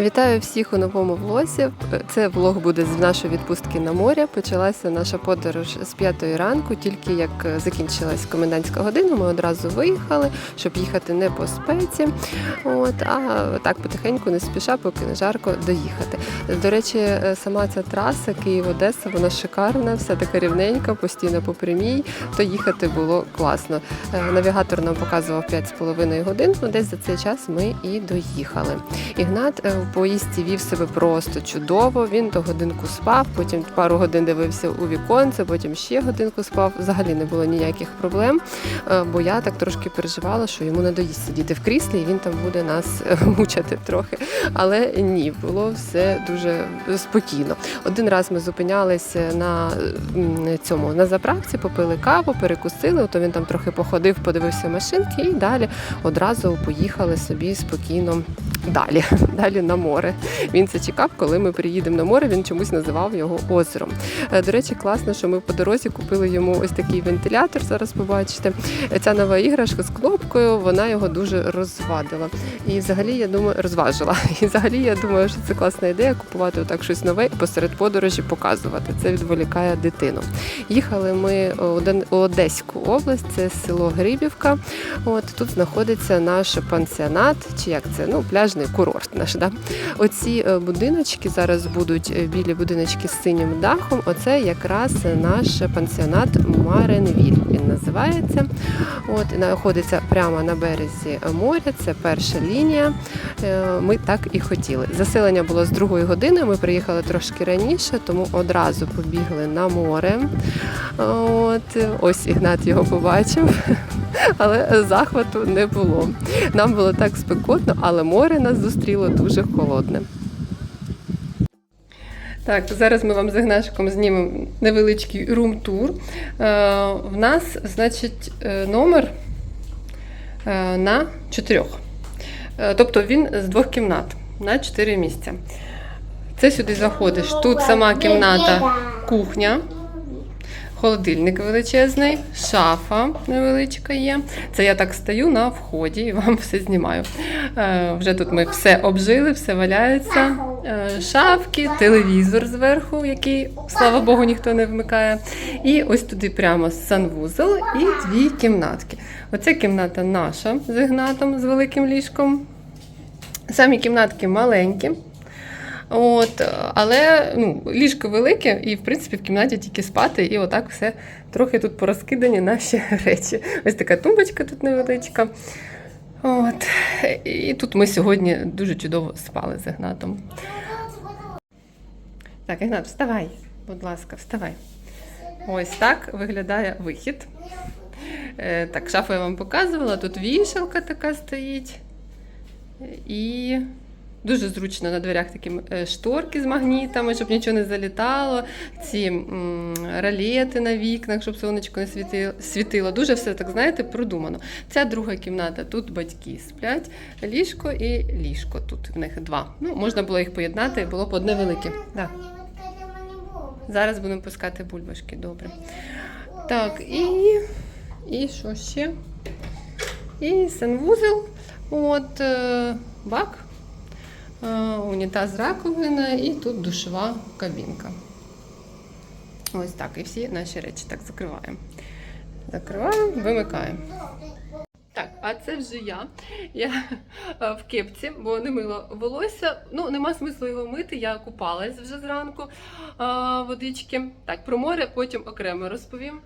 Вітаю всіх у новому влозі. Це влог буде з нашої відпустки на море. Почалася наша подорож з п'ятої ранку. Тільки як закінчилась комендантська година, ми одразу виїхали, щоб їхати не по спеці. От а так потихеньку, не спіша, поки не жарко доїхати. До речі, сама ця траса Київ-Одеса, вона шикарна, вся така рівненька, постійно по прямій. То їхати було класно. Е, Навігатор нам показував 5,5 годин. Ну, десь за цей час ми і доїхали. Ігнат е, поїзді вів себе просто чудово. Він то годинку спав, потім пару годин дивився у віконце, потім ще годинку спав. Взагалі не було ніяких проблем. е, Бо я так трошки переживала, що йому надоїсть сидіти в кріслі, і він там буде нас е, мучити трохи. Але ні, було все дуже спокійно. Один раз ми зупинялися на цьому на заправці, попили каву, перекусили. То він там трохи походив, подивився машинки, і далі одразу поїхали собі спокійно далі, далі на море. Він це чекав, коли ми приїдемо на море. Він чомусь називав його озером. Е, До речі, класно, що ми по дорозі купили йому ось такий вентилятор. Зараз побачите. Ця нова іграшка з кнопкою, вона його дуже розвадила. І взагалі я думаю, розважила. І взагалі я думаю, що це класна ідея купувати отак щось нове і посеред подорожі показувати. Це відволікає дитину. Їхали ми у у Одеську область, це село Грибівка. От тут знаходиться наш пансіонат, чи як це? Ну, пляжний курорт наш. Да? Оці е, будиночки зараз будуть е, білі будиночки з синім дахом. Оце якраз наш пансіонат Маренвіль. Називається. От знаходиться прямо на березі моря. Це перша лінія. Е, Ми так і хотіли. Заселення було з другої години. Ми приїхали трошки раніше, тому одразу побігли на море. От ось Ігнат його побачив, але захвату не було. Нам було так спекотно, але море нас зустріло дуже холодне. Так, зараз ми вам з Ігнашиком знімемо невеличкий рум-тур. Е, в нас, значить, е, номер е, на чотирьох. Тобто він з двох кімнат на чотири місця. Це сюди заходиш. Тут сама кімната, кухня, холодильник величезний, шафа невеличка є. Це я так стою на вході і вам все знімаю. Е, вже тут ми все обжили, все валяється. Е, шафки, телевізор зверху, який, слава Богу, ніхто не вмикає. І ось туди прямо санвузол і дві кімнатки. Оця кімната наша з Ігнатом, з великим ліжком. Самі кімнатки маленькі. От, але ну, ліжко велике, і в принципі в кімнаті тільки спати, і отак все трохи тут порозкидані наші речі. Ось така тумбочка тут невеличка. От. І тут ми сьогодні дуже чудово спали з Ігнатом. Так, Ігнат, вставай, будь ласка, вставай. Ось так виглядає вихід. Е, Так, шафу я вам показувала. Тут вішалка така стоїть. І дуже зручно на дверях такі е, шторки з магнітами, щоб нічого не залітало. Ці м, ролети на вікнах, щоб сонечко не світи- світило. Дуже все так, знаєте, продумано. Ця друга кімната, тут батьки сплять, ліжко і ліжко. Тут в них два. Ну, можна було їх поєднати, було б одне велике. Да. Зараз будемо пускати бульбашки, добре. Так, і, і що ще? І санвузел, от е, бак, унітаз раковина і тут душова кабінка. Ось так. І всі наші речі так закриваємо. Закриваємо, вимикаємо. Так, а це вже я. Я е, в кепці, бо не мила волосся. Ну, нема смислу його мити. Я купалась вже зранку водички. Так, про море потім окремо розповім.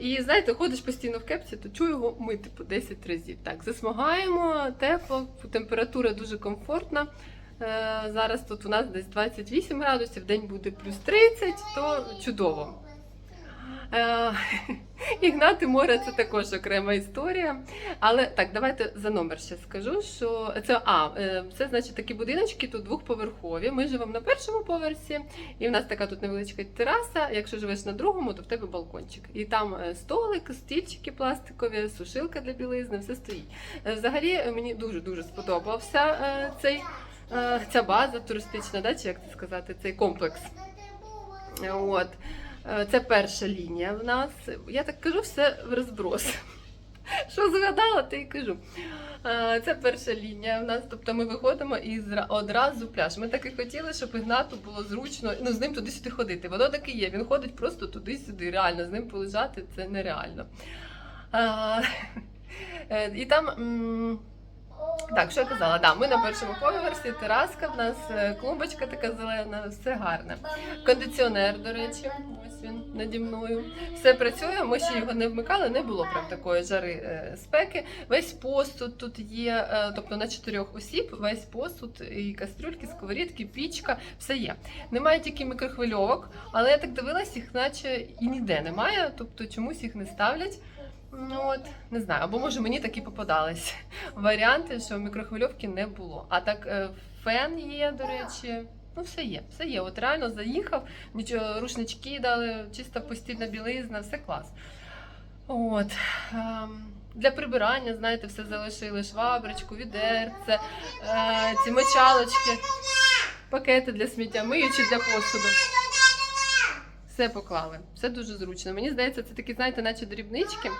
І знаєте, ходиш постійно в кепці, то чую його мити по 10 разів. Так, засмагаємо, тепло, температура дуже комфортна. Е, Зараз тут у нас десь 28 градусів, день буде плюс 30, то чудово. Е, Ігнати море це також окрема історія. Але так, давайте за номер ще скажу, що це а, е, це значить такі будиночки тут двохповерхові. Ми живемо на першому поверсі, і в нас така тут невеличка тераса. Якщо живеш на другому, то в тебе балкончик. І там е, столик, стільчики пластикові, сушилка для білизни, все стоїть. Взагалі мені дуже дуже сподобався цей. Ця база туристична, да, чи як це сказати, цей комплекс. От. Е, Це перша лінія в нас. Я так кажу, все в розброс. Що згадала, то й кажу. Це перша лінія в нас, тобто ми виходимо і одразу пляж. Ми так і хотіли, щоб Ігнату було зручно ну, з ним туди-сюди ходити. Воно так і є. Він ходить просто туди-сюди. Реально, з ним полежати це нереально. Е, і там. Так, що я казала? Да, ми на першому поверсі, тераска, в нас е, клумбочка така зелена, все гарне. Кондиціонер, до речі, ось він наді мною. Все працює. Ми ще його не вмикали, не було прям такої жари е, спеки. Весь посуд тут є, е, тобто на чотирьох осіб, весь посуд, і кастрюльки, сковорідки, пічка, все є. Немає тільки мікрохвильовок, але я так дивилась, їх наче і ніде немає, тобто чомусь їх не ставлять. Ну от не знаю, або може мені такі попадались варіанти, що мікрохвильовки не було. А так е, фен є, до речі. Ну, все є, все є. От реально заїхав, нічого, рушнички дали, чиста постільна білизна, все клас. От. ем, Для прибирання, знаєте, все залишили шваброчку, відерце, е, ці мочалочки, пакети для сміття, миючі для посуду. Все поклали. Все дуже зручно. Мені здається, це такі, знаєте, наче дрібнички.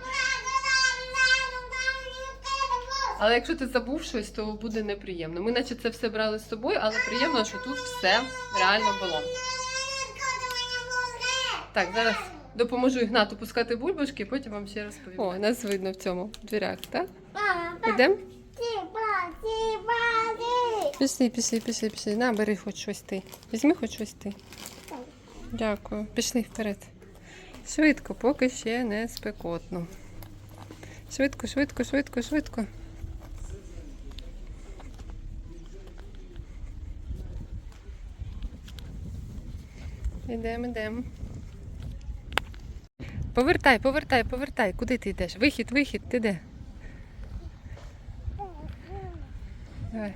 Але якщо ти забув щось, то буде неприємно. Ми наче це все брали з собою, але приємно, що тут все реально було. Так, зараз допоможу Ігнату пускати бульбашки, потім вам ще розповім. О, нас видно в цьому дверях, так? Ідемо? Пішли, пішли, пішли, пішли. На, бери хоч щось ти. Візьми хоч щось ти. Дякую. Пішли вперед. Швидко, поки ще не спекотно. Швидко, швидко, швидко, швидко. Ідемо, ідемо. Повертай, повертай, повертай. Куди ти йдеш? Вихід, вихід, ти де? Давай.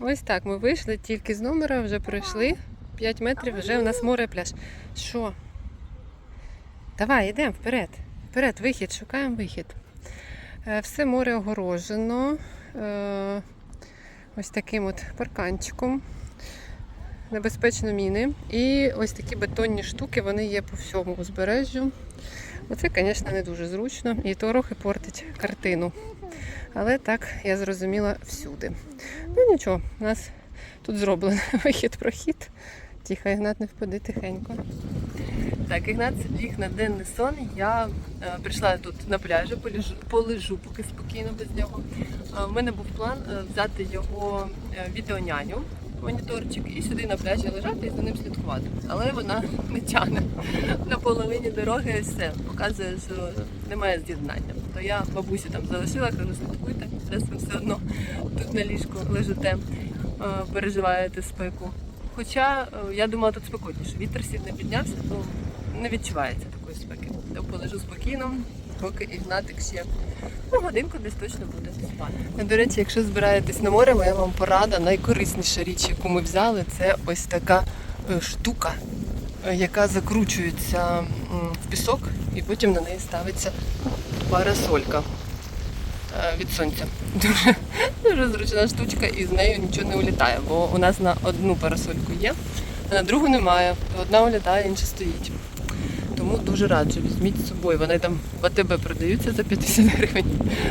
Ось так, ми вийшли тільки з номера, вже пройшли 5 метрів, вже у нас море пляж. Що? Давай, йдемо вперед. Вперед, вихід, шукаємо вихід. Е, Все море огорожено е, ось таким от парканчиком. Небезпечно міни. І ось такі бетонні штуки, вони є по всьому узбережжю. Оце, звісно, не дуже зручно і трохи портить картину. Але так я зрозуміла всюди. Ну нічого, у нас тут зроблений вихід-прохід. Тихо, Ігнат не впади тихенько. Так, Ігнат ліг на денний сон. Я е, прийшла тут на пляжі, полежу, полежу поки спокійно без нього. Е, в мене був план е, взяти його е, відеоняню, моніторчик, і сюди на пляжі лежати і за ним слідкувати. Але вона не тягне на половині дороги і все. Показує, що немає з'єднання. То я бабусі там залишила, кажу, слідкуйте, зараз ви все одно тут на ліжку лежите, е, переживаєте спеку. Хоча е, я думала, тут спекотніше. Вітер сильно піднявся, то не відчувається такої спеки. То полежу спокійно, поки Ігнатик ще ну, годинку десь точно буде спати. До речі, якщо збираєтесь на море, моя вам порада, найкорисніша річ, яку ми взяли, це ось така е, штука, е, яка закручується в пісок, і потім на неї ставиться парасолька е, від сонця. Дуже, дуже зручна штучка, і з нею нічого не улітає, бо у нас на одну парасольку є, а на другу немає. Одна улітає, інша стоїть. Тому дуже раджу, візьміть з собою. Вони там в АТБ продаються за 50 гривень.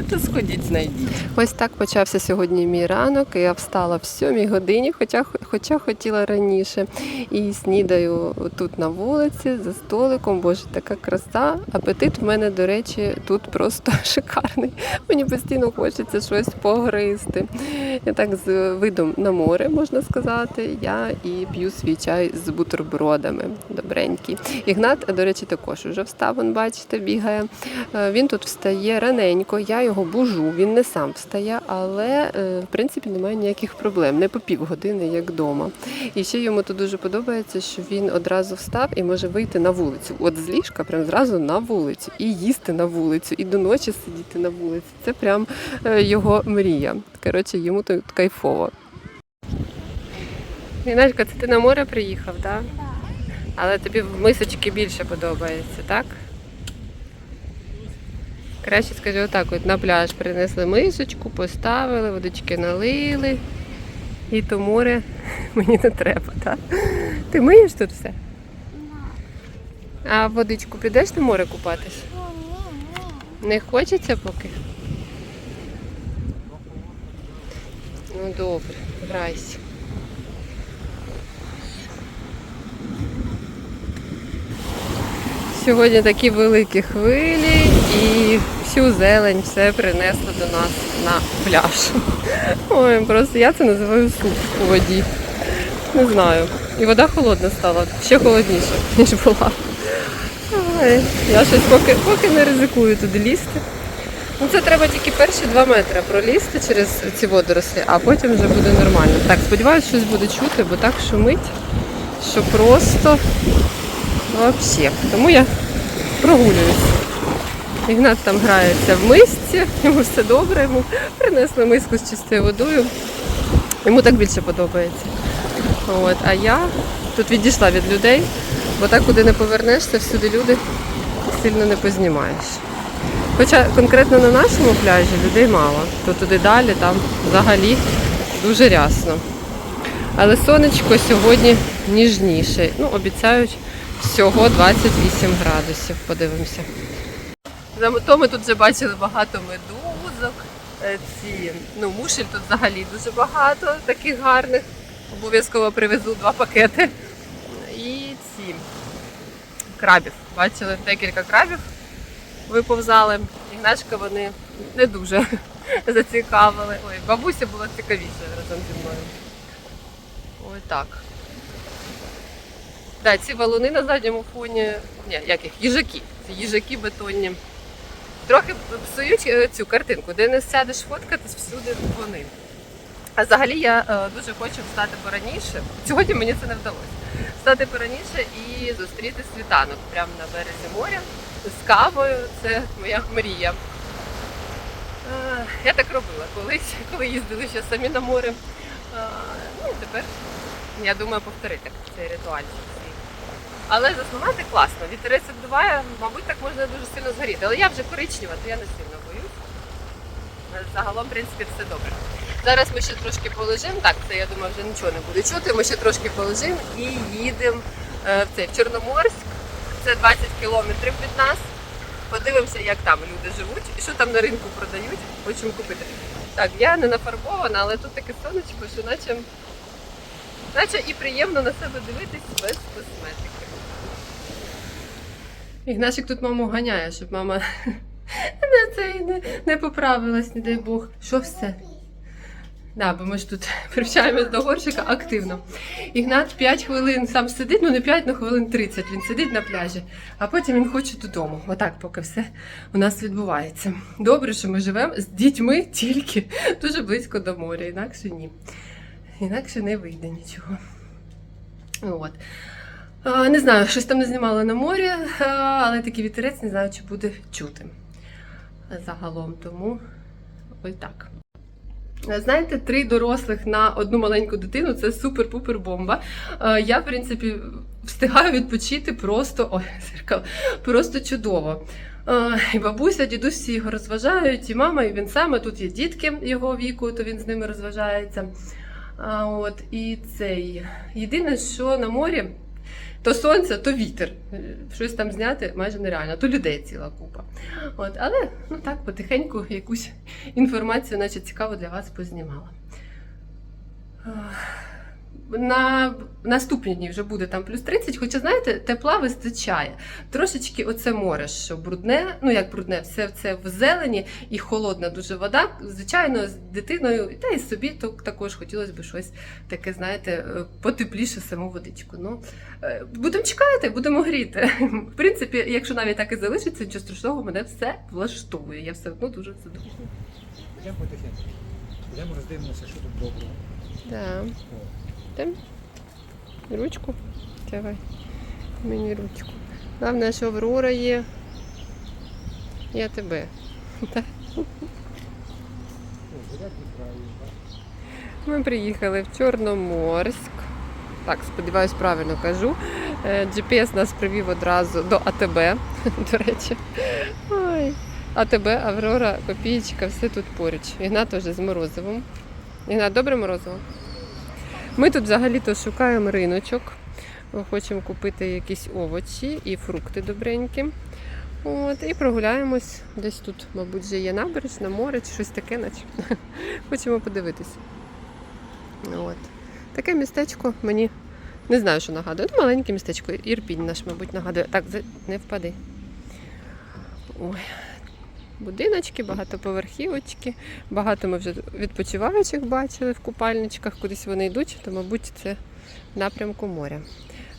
То сходіть, знайдіть. Ось так почався сьогодні мій ранок. Я встала в 7 годині, хоча, хоча хотіла раніше. І снідаю тут на вулиці за столиком. Боже, така краса. Апетит в мене, до речі, тут просто шикарний. Мені постійно хочеться щось погризти. Так з видом на море, можна сказати. Я і п'ю свій чай з бутербродами. Добренький. Ігнат, до речі, також уже встав, вон, бачите, бігає. Е, Він тут встає раненько, я його бужу. Він не сам встає, але е, в принципі немає ніяких проблем. Не по півгодини, як вдома. І ще йому тут дуже подобається, що він одразу встав і може вийти на вулицю. От з ліжка, прям зразу на вулицю, і їсти на вулицю, і до ночі сидіти на вулиці. Це прям е, його мрія. Коротше, йому тут кайфово. Гіночка, це ти на море приїхав, так? Але тобі в мисочки більше подобається, так? Краще скажи отак, от на пляж принесли мисочку, поставили, водички налили. І то море мені не треба, так? Ти миєш тут все? А в водичку підеш на море купатись? Не хочеться поки? Ну добре, грайся. Сьогодні такі великі хвилі і всю зелень все принесло до нас на пляж. Ой, просто я це називаю суп у воді. Не знаю. І вода холодна стала, ще холодніша, ніж була. Ой, я щось поки, поки не ризикую туди лізти. Ну це треба тільки перші два метри пролізти через ці водорослі, а потім вже буде нормально. Так, сподіваюся, щось буде чути, бо так шумить, що просто взагалі. Тому я прогулююсь. Ігнат там грається в мисці, йому все добре, йому принесли миску з чистою водою. Йому так більше подобається. От, а я тут відійшла від людей, бо так, куди не повернешся, всюди люди сильно не познімаєш. Хоча конкретно на нашому пляжі людей мало, то туди далі, там взагалі дуже рясно. Але сонечко сьогодні ніжніше. Ну, обіцяють всього 28 градусів. Подивимося. Зато ми тут вже бачили багато медузок. е, Ці, ну, мушель тут взагалі дуже багато, таких гарних. Обов'язково привезу два пакети. І ці крабів. Бачили декілька крабів виповзали. Ігначка вони не дуже зацікавили. Ой, бабуся була цікавіша разом зі мною. Ой, так. Да, ці валуни на задньому фоні. Ні, як їх? Їжаки. Це їжаки бетонні. Трохи псують е, цю картинку, де не сядеш фоткатись, всюди вони. А взагалі я е, дуже хочу встати пораніше. Сьогодні мені це не вдалося. Встати пораніше і зустріти світанок прямо на березі моря з кавою. Це моя мрія. Я так робила колись, коли їздили ще самі на море. Ну, і тепер я думаю повторити цей ритуал. Але заснувати класно. Вітерець відбиває, мабуть, так можна дуже сильно згоріти. Але я вже коричнева, то я не сильно боюсь. Загалом, в принципі, все добре. Зараз ми ще трошки полежимо. Так, це я думаю, вже нічого не буде чути. Ми ще трошки полежимо і їдемо е, в цей в Чорноморськ. Це 20 кілометрів від нас. Подивимося, як там люди живуть і що там на ринку продають. Хочемо купити. Так, я не нафарбована, але тут таке сонечко, що наче, наче і приємно на себе дивитись без косметики. Ігнашик тут маму ганяє, щоб мама не, не, не поправилась, не дай Бог. Що все? Да, бо ми ж тут привчаємось до горщика активно. Ігнат 5 хвилин сам сидить, ну не 5, ну хвилин 30 він сидить на пляжі, а потім він хоче додому. Отак, поки все у нас відбувається. Добре, що ми живемо з дітьми тільки дуже близько до моря, інакше ні. Інакше не вийде нічого. От. Не знаю, щось там не знімала на морі, але такий вітерець не знаю, чи буде чути загалом. Тому ось так. Знаєте, три дорослих на одну маленьку дитину це супер-пупер бомба. Е, Я, в принципі, встигаю відпочити просто ой, зеркало, просто чудово. Е, І бабуся, дідусь його розважають, і мама, і він сам. А Тут є дітки його віку, то він з ними розважається. От, і цей. Єдине, що на морі. То сонце, то вітер. Щось там зняти майже нереально, то людей ціла купа. От, але ну так, потихеньку якусь інформацію, наче цікаво для вас познімала. На наступні дні вже буде там плюс 30, хоча, знаєте, тепла вистачає. Трошечки оце море, що брудне, ну як брудне, все це в зелені і холодна дуже вода. Звичайно, з дитиною, та й собі то також хотілося б щось таке, знаєте, е, потепліше саму водичку. Ну, е, будемо чекати, будемо гріти. В принципі, якщо навіть так і залишиться, нічого страшного, мене все влаштовує. Я все одно дуже задоволена. Йдемо потихеньку. Йдемо роздивимося, що тут доброго. Да. О, ручку. Давай. Мені ручку. Головне, що Аврора є. Я тебе. Ми приїхали в Чорноморськ. Так, сподіваюсь, правильно кажу. Е, GPS нас привів одразу до АТБ, до речі. Ой. АТБ, Аврора, Копієчка, все тут поруч. Ігнат теж з морозивом. Ігнат, добре морозиво? Ми тут взагалі-то шукаємо риночок. Хочемо купити якісь овочі і фрукти добренькі. От, і прогуляємось. Десь тут, мабуть, вже є набережна, море чи щось таке, наче. Хочемо подивитись. От. Таке містечко мені не знаю, що нагадує. Ну, маленьке містечко. Ірпінь наш, мабуть, нагадує. Так, не впади. Ой. Будиночки, багатоповерхівочки. Багато ми вже відпочиваючих бачили в купальничках, кудись вони йдуть, то, мабуть, це в напрямку моря.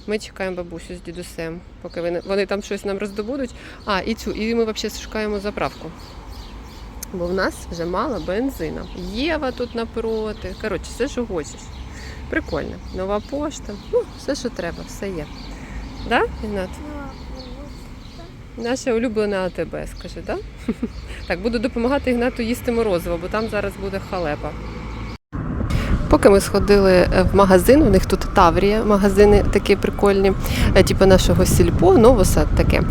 Ми чекаємо бабусю з дідусем, поки вони, там щось нам роздобудуть. А, і цю, і ми взагалі шукаємо заправку. Бо в нас вже мало бензина. Єва тут напроти. Коротше, все, що хочеш. Прикольно. Нова пошта. Ну, все, що треба, все є. Да, Ігнат? Наша улюблена АТБ, скажи, так? Так, буду допомагати Ігнату їсти морозиво, бо там зараз буде халепа. Поки ми сходили е, в магазин, у них тут Таврія, магазини такі прикольні, е, типу нашого сільпо, новоса таке.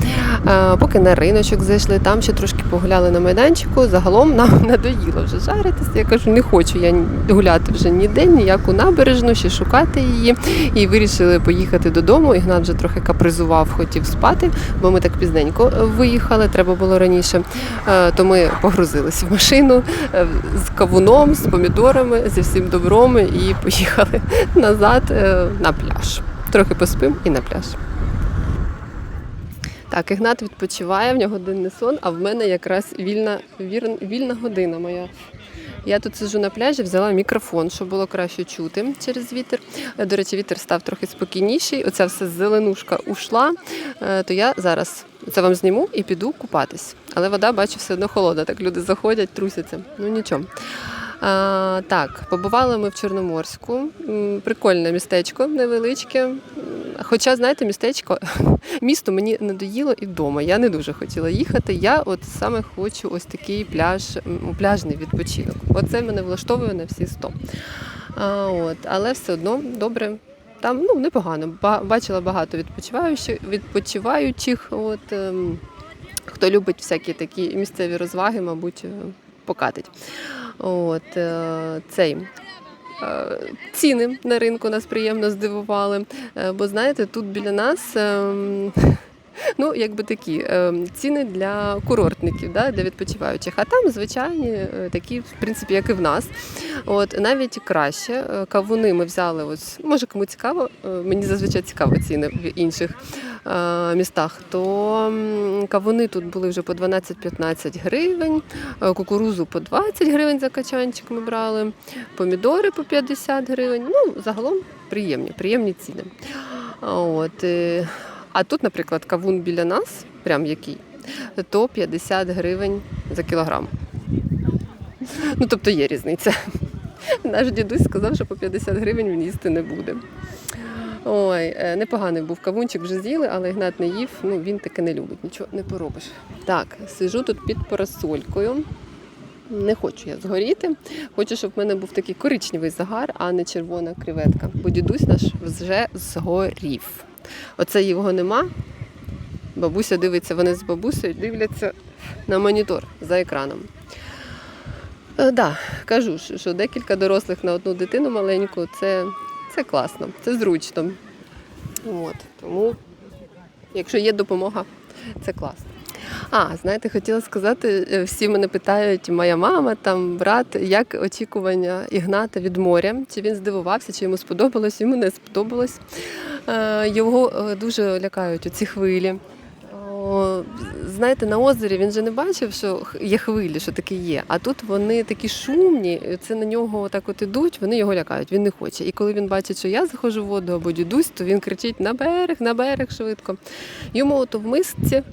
Е, Поки на риночок зайшли, там ще трошки погуляли на майданчику. Загалом нам надоїло вже жаритися. Я кажу, не хочу я гуляти вже ніде, ніяку набережну, ще шукати її. І вирішили поїхати додому. Ігнат вже трохи капризував, хотів спати, бо ми так пізненько виїхали, треба було раніше. То ми погрузились в машину з кавуном, з помідорами, зі всім добром і поїхали назад е, на пляж. Трохи поспим і на пляж. Так, Ігнат відпочиває, в нього денний сон, а в мене якраз вільна, вір- вільна година моя. Я тут сиджу на пляжі, взяла мікрофон, щоб було краще чути через вітер. Е, До речі, вітер став трохи спокійніший. Оця все зеленушка ушла. Е, То я зараз це вам зніму і піду купатись. Але вода, бачу, все одно холодна. Так люди заходять, трусяться. Ну нічого. А, так, побували ми в Чорноморську. Прикольне містечко, невеличке. Хоча, знаєте, містечко, місто мені надоїло і вдома. Я не дуже хотіла їхати. Я от саме хочу ось такий пляж, пляжний відпочинок. Оце мене влаштовує на всі 100. А, от, але все одно добре. Там ну непогано. Бачила багато відпочиваючих, відпочиваючих. От, ем, хто любить всякі такі місцеві розваги, мабуть, е, покатить. От, е, цей. е, Ціни на ринку нас приємно здивували. Е, Бо знаєте, тут біля нас ем, ну, якби такі ем, ціни для курортників, да, для відпочиваючих. А там звичайні е, такі, в принципі, як і в нас. От навіть краще. Е, Кавуни ми взяли. Ось може кому цікаво. е, Мені зазвичай цікаво ціни в інших містах. То кавуни тут були вже по 12-15 гривень, кукурузу по 20 гривень за качанчик ми брали, помідори по 50 гривень. Ну, загалом приємні, приємні ціни. От, а тут, наприклад, кавун біля нас, прям який, то 50 гривень за кілограм. Ну, тобто є різниця. Наш дідусь сказав, що по 50 гривень він їсти не буде. Ой, е, непоганий був кавунчик, вже з'їли, але Ігнат не їв, ну він таки не любить, нічого не поробиш. Так, сижу тут під парасолькою. Не хочу я згоріти. Хочу, щоб в мене був такий коричневий загар, а не червона креветка. Бо дідусь наш вже згорів. Оце його нема. Бабуся дивиться, вони з бабусею дивляться на монітор за екраном. Так, да, кажу, що декілька дорослих на одну дитину маленьку це, це класно, це зручно. От, тому, якщо є допомога, це класно. А, знаєте, хотіла сказати, е, всі мене питають, моя мама, там брат, як очікування Ігната від моря, чи він здивувався, чи йому сподобалось, йому не сподобалось. Е, Його е, дуже лякають ці хвилі. Знаєте, на озері він же не бачив, що є хвилі, що таке є. А тут вони такі шумні, це на нього так от ідуть, вони його лякають, він не хоче. І коли він бачить, що я заходжу в воду або дідусь, то він кричить на берег, на берег швидко. Йому то в мисці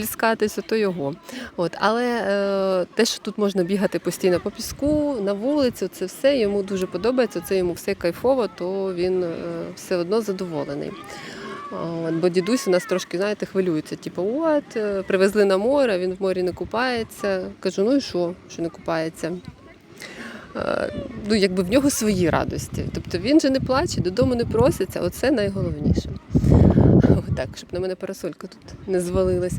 пліскатися, то його. От, але е, те, що тут можна бігати постійно по піску, на вулицю, це все йому дуже подобається, це йому все кайфово, то він е, все одно задоволений. Бо дідусь у нас трошки, знаєте, хвилюється. Типу, от, е, привезли на море, він в морі не купається. Кажу, ну і що, що не купається? Е, Ну, якби в нього свої радості. Тобто він же не плаче, додому не проситься, оце найголовніше. Отак, щоб на мене парасолька тут не звалилась.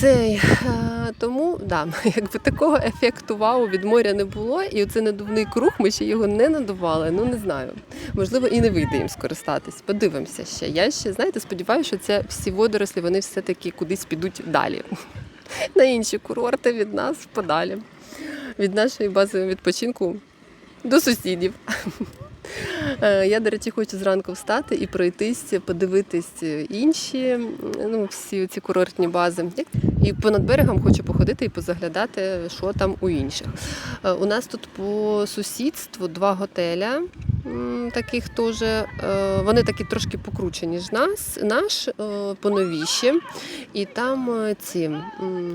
Цей, е, тому да, якби такого ефекту вау від моря не було, і оце надувний круг, ми ще його не надували. Ну не знаю. Можливо, і не вийде їм скористатись. Подивимося ще. Я ще знаєте, сподіваюся, що це всі водорослі вони все-таки кудись підуть далі. На інші курорти від нас подалі. Від нашої бази відпочинку до сусідів. Е, Я, до речі, хочу зранку встати і пройтись, подивитись інші, ну, всі ці курортні бази. І понад берегом хочу походити і позаглядати, що там у інших. Е, У нас тут по сусідству два готеля. Таких теж е, вони такі трошки покручені ніж нас, наш поновіші, і там ці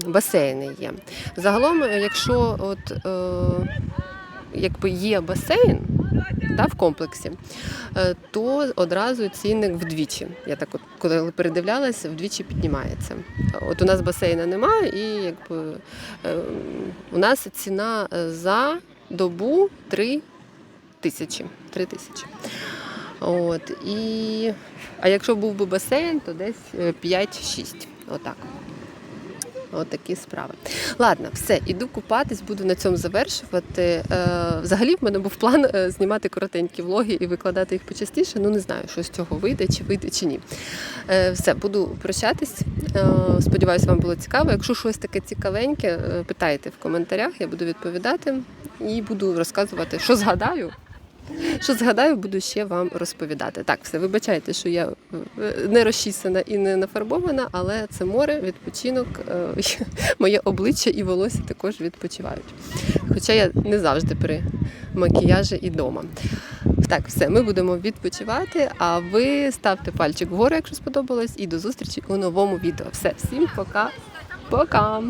басейни є. Загалом, якщо от якби є басейн, да, в комплексі, е, то одразу цінник вдвічі. Я так от коли передивлялася, вдвічі піднімається. От у нас басейна немає, і якби е, у нас ціна е, за добу 3 тисячі. 3 тисячі. От, і... А якщо був би басейн, то десь е, 5-6. Отак. От справи. Ладно, все, іду купатись, буду на цьому завершувати. Е, взагалі, в мене був план е, знімати коротенькі влоги і викладати їх почастіше. Ну не знаю, що з цього вийде, чи вийде, чи ні. Е, все, буду прощатись. Сподіваюсь, вам було цікаво. Якщо щось таке цікавеньке, питайте в коментарях, я буду відповідати і буду розказувати, що згадаю. Що згадаю, буду ще вам розповідати. Так, все, вибачайте, що я е, не розчісана і не нафарбована, але це море, відпочинок, е, моє обличчя і волосся також відпочивають. Хоча я не завжди при макіяжі і вдома. Так, все, ми будемо відпочивати. А ви ставте пальчик вгору, якщо сподобалось, і до зустрічі у новому відео. Все, всім пока. Пока!